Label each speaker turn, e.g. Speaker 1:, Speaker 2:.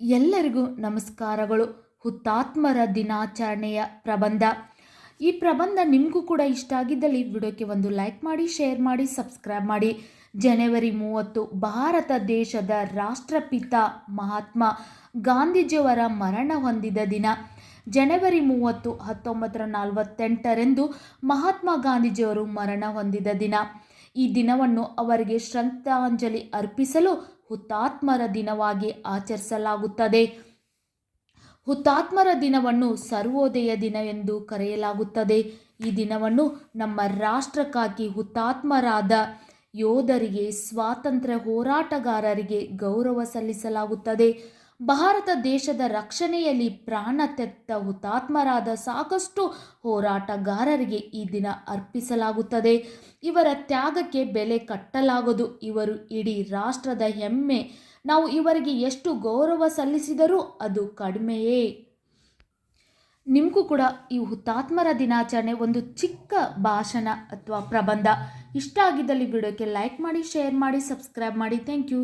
Speaker 1: ಎಲ್ಲರಿಗೂ ನಮಸ್ಕಾರಗಳು. ಹುತಾತ್ಮರ ದಿನಾಚರಣೆಯ ಪ್ರಬಂಧ. ಈ ಪ್ರಬಂಧ ನಿಮಗೂ ಕೂಡ ಇಷ್ಟ ಆಗಿದ್ದಲ್ಲಿ ವಿಡಿಯೋಕ್ಕೆ ಒಂದು ಲೈಕ್ ಮಾಡಿ, ಶೇರ್ ಮಾಡಿ, ಸಬ್ಸ್ಕ್ರೈಬ್ ಮಾಡಿ. ಜನವರಿ ಮೂವತ್ತು, ಭಾರತ ದೇಶದ ರಾಷ್ಟ್ರಪಿತ ಮಹಾತ್ಮ ಗಾಂಧೀಜಿಯವರ ಮರಣ ಹೊಂದಿದ ದಿನ. ಜನವರಿ ಮೂವತ್ತು ಹತ್ತೊಂಬತ್ತರ ನಲವತ್ತೆಂಟರೆಂದು ಮಹಾತ್ಮ ಗಾಂಧೀಜಿಯವರು ಮರಣ ಹೊಂದಿದ ದಿನ. ಈ ದಿನವನ್ನು ಅವರಿಗೆ ಶ್ರದ್ಧಾಂಜಲಿ ಅರ್ಪಿಸಲು ಹುತಾತ್ಮರ ದಿನವಾಗಿ ಆಚರಿಸಲಾಗುತ್ತದೆ. ಹುತಾತ್ಮರ ದಿನವನ್ನು ಸರ್ವೋದಯ ದಿನ ಎಂದು ಕರೆಯಲಾಗುತ್ತದೆ. ಈ ದಿನವನ್ನು ನಮ್ಮ ರಾಷ್ಟ್ರಕ್ಕಾಗಿ ಹುತಾತ್ಮರಾದ ಯೋಧರಿಗೆ, ಸ್ವಾತಂತ್ರ್ಯ ಹೋರಾಟಗಾರರಿಗೆ ಗೌರವ ಸಲ್ಲಿಸಲಾಗುತ್ತದೆ. ಭಾರತ ದೇಶದ ರಕ್ಷಣೆಯಲ್ಲಿ ಪ್ರಾಣ ತೆತ್ತ ಹುತಾತ್ಮರಾದ ಸಾಕಷ್ಟು ಹೋರಾಟಗಾರರಿಗೆ ಈ ದಿನ ಅರ್ಪಿಸಲಾಗುತ್ತದೆ. ಇವರ ತ್ಯಾಗಕ್ಕೆ ಬೆಲೆ ಕಟ್ಟಲಾಗದು. ಇವರು ಇಡೀ ರಾಷ್ಟ್ರದ ಹೆಮ್ಮೆ. ನಾವು ಇವರಿಗೆ ಎಷ್ಟು ಗೌರವ ಸಲ್ಲಿಸಿದರೂ ಅದು ಕಡಿಮೆಯೇ. ನಿಮಗೂ ಕೂಡ ಈ ಹುತಾತ್ಮರ ದಿನಾಚರಣೆ ಒಂದು ಚಿಕ್ಕ ಭಾಷಣ ಅಥವಾ ಪ್ರಬಂಧ. ಇಷ್ಟ ಆಗಿದ್ದಲ್ಲಿ ವಿಡಿಯೋಕ್ಕೆ ಲೈಕ್ ಮಾಡಿ, ಶೇರ್ ಮಾಡಿ, ಸಬ್ಸ್ಕ್ರೈಬ್ ಮಾಡಿ. Thank you.